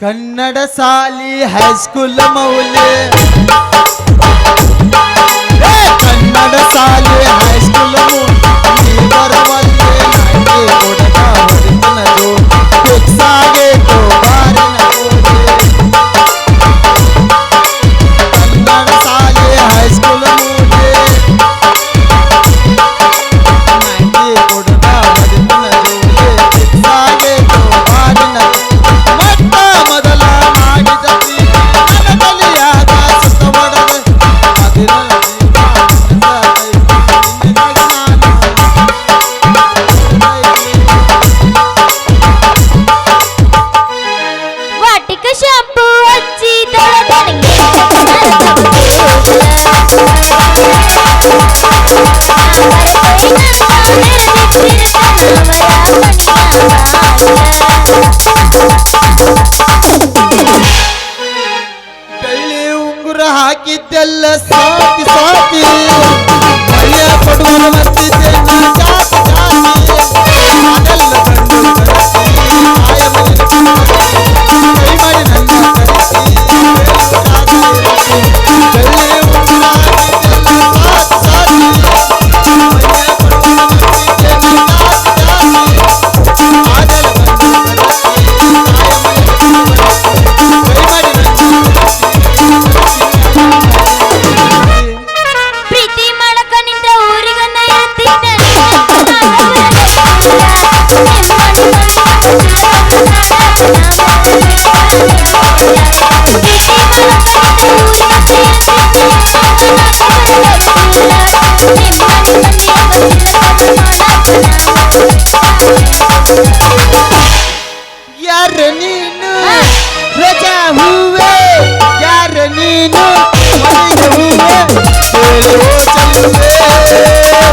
ಕನ್ನಡ ಸಾಲಿ ಹೈಸ್ಕೂಲ್ ಮೌಲ್ಯ. ಕನ್ನಡ ಸಾಲಿ ಹೈಸ್ಕೂಲ್ ಬರವಲ್ಲ.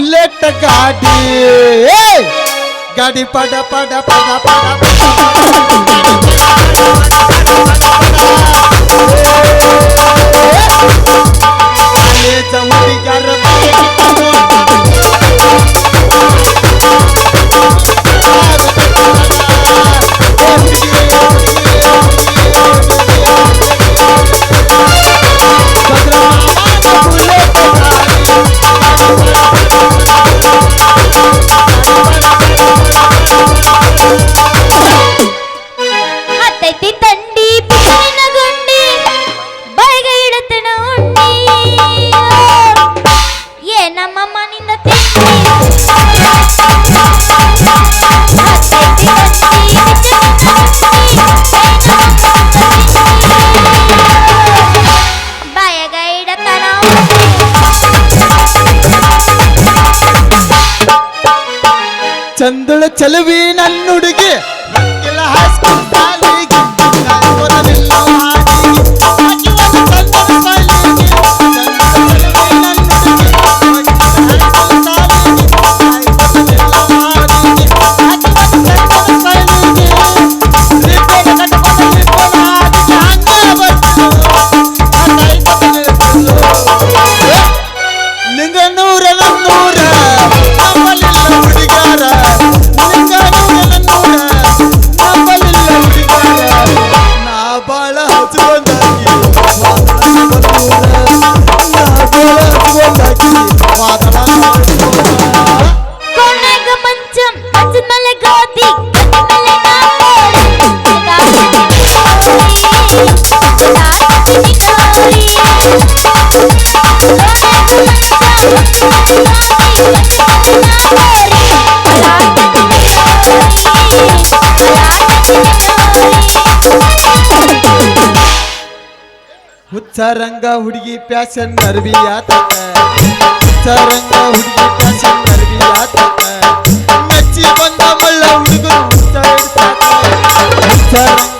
బుల్లెట్ గాడి గడి పడ పడ పడ పడ పడ ಅವಳು ಚಲುವಿ ಹುಚ್ಚರಂಗ ಹುಡುಗಿ ಪ್ಯಾಶನ್ ನರ್ವಿ ಆತಕ್ಕ ಹುಚ್ಚರಂಗ ಹುಡುಗಿ ಪ್ಯಾಶನ್ ನರ್ವಿ ಆತಕ್ಕ ನಚ್ಚಿ ಬಂದ ಮಳ್ಳ ಹುಡುಗರು ಹುಚ್ಚರಂಗ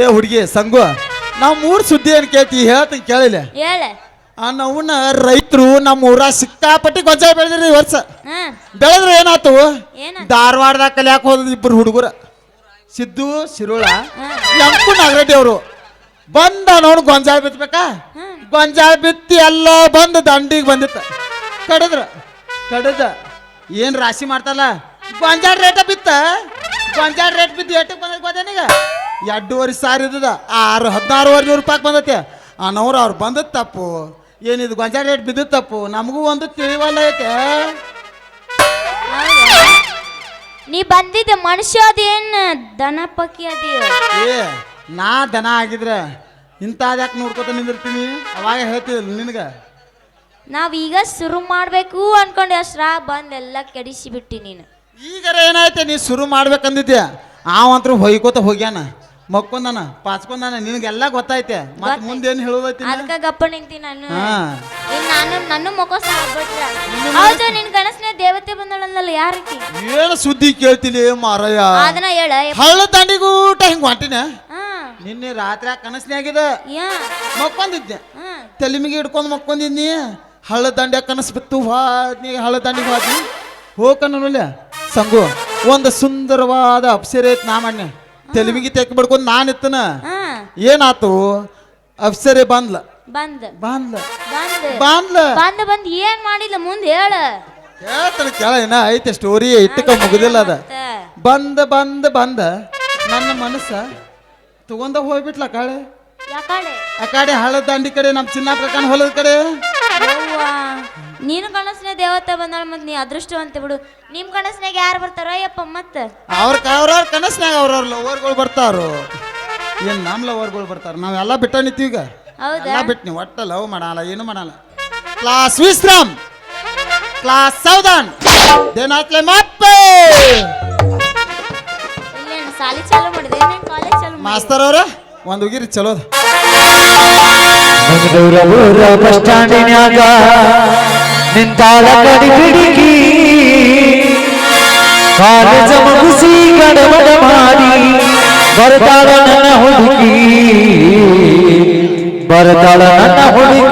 ಏ ಹುಡುಗಿ ಸಂಗು ನಾವು ಮೂರು ಸುದ್ದಿ ಏನು ಕೇಳ್ತಿ? ಹೇಳ್ತೀನಿ ಕೇಳಿಲ್ಲ ಹೇಳ. ಆ ರೈತರು ನಮ್ಮ ಊರ ಸಿಕ್ಕಾಪಟ್ಟಿ ಗೊಂಜಾಳ ಬೆಳೆದ್ರಿ ಈ ವರ್ಷ. ಹಾ. ಬೆಳೆದ್ರೆ ಏನಾತು? ಏನ? ಧಾರವಾಡದಾಗ ಕಲಿಯಾಕ ಹೋದ ಇಬ್ಬರು ಹುಡುಗರು. ಸಿದ್ದು ಶಿರೋಳ. ಎಂಪು ನಾಗರೆಡ್ಡಿ ಅವರು. ಬಂದ ನೋಡು ಗೊಂಜಾಳ ಬಿತ್ತಬೇಕಾ. ಗೊಂಜಾಳ ಬಿತ್ತಿ ಎಲ್ಲ ಬಂದು ದಂಡಿಗೆ ಬಂದಿತ್ತ. ಕಡದ್ರ ಕಡದ. ಏನ್ ರಾಶಿ ಮಾಡ್ತಲ್ಲ ಗೊಂಜಾಳ ರೇಟ ಬಿತ್ತ? ಗೊಂಜಾಳ ರೇಟ್ ಬಿದ್ದು ಎಟ್ಟಕ್ಕೆ ಬಂದೈತೆ ಗೊತ್ತೇನೀಗ ಎರಡೂವರೆ ಸಾವಿರ ಇದ್ದದ. ಆರು ಹದಿನಾರುವರೆ ನೂರು ರೂಪಾಯಿ ಬಂದೈತೆ. ಅನ್ನೋರು ಅವ್ರು ಬಂದದ್ದು ತಪ್ಪು. ಏನಿದು ಗೊಂಜಾಳ ರೇಟ್ ಬಿದ್ದು ತಪ್ಪು. ನಮಗೂ ಒಂದು ತಿಳಿವಲ್ಲ ಐತೆ. ನೀ ಬಂದಿದ್ದ ಮನುಷ್ಯ ಅದೇನ್ ದನ ಪಕ್ಕಿ ಅದೇ? ಏ ನಾ ದನ ಆಗಿದ್ರೆ ಇಂಥದ್ಯಾಕೆ ನೋಡ್ಕೊತ ನಿಂದಿರ್ತೀನಿ? ಅವಾಗ ಹೇಳ್ತಿದ್ರು ನಿನಗೆ. ನಾವ್ ಈಗ ಶುರು ಮಾಡ್ಬೇಕು ಅನ್ಕೊಂಡೆ ಅಷ್ಟ್ರ ಬಂದೆಲ್ಲ ಎಲ್ಲ ಕೆಡಿಸಿ ಬಿಟ್ಟಿ ನೀನು. ಈಗರ ಏನಾಯ್ತೆ ನೀ ಶುರು ಮಾಡ್ಬೇಕಂದಿದ್ದೆ ಅವಂತ್ರ ಹೊಯ್ಕೋತ ಹೋಗ್ಯಾನ ಮಕ್ಕೊಂದಾನ ಪಾಚ್ಕೊಂದಾನ ನಿನಗೆಲ್ಲ ಗೊತ್ತೈತೆ ಮತ್ತೆ ಮುಂದೆ ಮುಂದೇನು ಹೇಳೋದೈತಿ ಅದಕ್ಕ ಗಪ್ಪ ನಿಂತಿ ನಾನು. ಹಾ. ಇನ್ ನಾನು ನನ್ನ ಮುಖ ಸಾಕ್ಬಿಟ್ರ ಹೌದು ನಿನ್ ಗಣಸ್ನೇ ದೇವತೆ ಬಂದಳಲ್ಲ ಯಾರಕಿ? ಏನು ಸುದ್ದಿ ಕೇಳ್ತೀನಿ ಮಾರಯ್ಯ? ಅದನ್ನ ಹೇಳ. ಹಳ್ಳ ದಂಡಿಗೂಟ ಹಿಂಗ್ ಹೊಂಟಿನ? ಹಾ. ನಿನ್ನೆ ರಾತ್ರಿ ಕನಸ್ನ್ಯಾಗಿದೆ ಯಾ. ಮಕ್ಕೊಂದಿದ್ದೆ. ಹಾ. ತಲೆಮಿಗೆ ಹಿಡ್ಕೊಂಡು ಮಕ್ಕೊಂದಿದ್ನಿ. ಹಳ್ಳ ದಂಡ್ಯಾಗ ಕನಸು ಬಿತ್ತು ಹೋದ್ನಿ ಹಳ್ಳ ದಂಡಿಗೆ ಹೋದ್ನಿ. ಹೋಗಲ್ಲ ಸಂಗು ಒಂದು ಸುಂದರವಾದ ಅಪ್ಸರೆ ಐತ್ ನಾ ಮಣ್ಣೆ ತಲೆಮಿಗೆ ತೆಕ್ ಬಿಡ್ಕೊಂಡು ನಾನು ಇತ್ತನ. ಏನಾತು? ಅಪ್ಸರೆ ಬಂದ್ಲ. ಬಂದ್. ಬಂದ್ಲ. ಬಂದ್. ಬಂದ್ಲ. ಬಂದ್ ಬಂದ್ ಏನ್ ಮಾಡಿಲ್ಲ ಮುಂದ್ ಹೇಳ. ಹೇಳ್ತಾನೆ ಕೇಳ ಏನ ಐತೆ ಸ್ಟೋರಿ ಇಟ್ಟಕ ಮುಗುದಿಲ್ಲ ಅದ. ಬಂದ ಬಂದ ಬಂದ. ನನ್ನ ಮನಸ್ಸ ತಗೊಂಡ ಹೋಗ್ಬಿಟ್ಲ ಕಾಳೆ. ಆ ಕಡೆ ಹಳದ ದಂಡಿ ಕಡೆ ನಮ್ಮ ಚಿನ್ನ ಪ್ರಕಾರ ಹೊಲದ ಕಡೆ. ನೀನು ಕನಸಿನ ದೇವತೆ ಬಂದಾಳ ಮತ್ ನೀ ಅದೃಷ್ಟವಂತೆ ಬಿಡು. ನಿಮ್ ಕನಸಿನಾಗ ಯಾರು ಬರ್ತಾರ ಅಯ್ಯಪ್ಪ ಮತ್ತ ಅವ್ರ ಅವ್ರವ್ರ ಕನಸ್ನಾಗ ಅವ್ರವ್ರ ಲವರ್ಗಳು ಬರ್ತಾರು. ಏನ್ ನಮ್ಮ ಲವರ್ಗಳು ಬರ್ತಾರ? ನಾವೆಲ್ಲ ಬಿಟ್ಟ ನಿಂತೀವಿ ಈಗ ಹೌದಾ? ಎಲ್ಲ ಬಿಟ್ಟು ನೀವು ಒಟ್ಟ ಲವ್ ಮಾಡಲ್ಲ ಏನು ಮಾಡಲ್ಲ. ಕ್ಲಾಸ್ ವಿಶ್ರಾಮ್. ಕ್ಲಾಸ್ ಸೌದಾನ್ ದೇನಾತ್ಲೆ ಮತ್ತೆ ಇಲ್ಲೇನು ಸಾಲಿ ಚಾಲು ಮಾಡಿದೆ ಕಾಲೇಜ್ ಚಾಲು ಮಾಸ್ತರ್ ಅವ್ರ ಒಂದು ಉಗಿರಿ ಚಲೋದ. ಬೆಂಗಳೂರ ಊರ ಬಸ್ ಸ್ಟ್ಯಾಂಡಿನ್ಯಾಗ ನಿಂತಾಳ ಕಡಿ ಬಿಡಿಗಿ ಕಾಲೇಜ ಮುಗಿಸಿ ಗಡಬಡ ಮಾಡಿ ಬರ್ತಾಳ ನನ್ನ ಹುಡುಗಿ ಬರ್ತಾಳ ನನ್ನ ಹುಡುಗಿ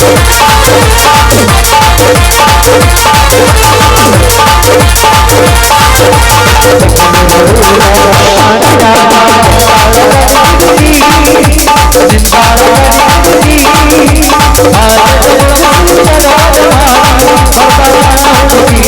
Bye.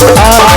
ವರದಾನ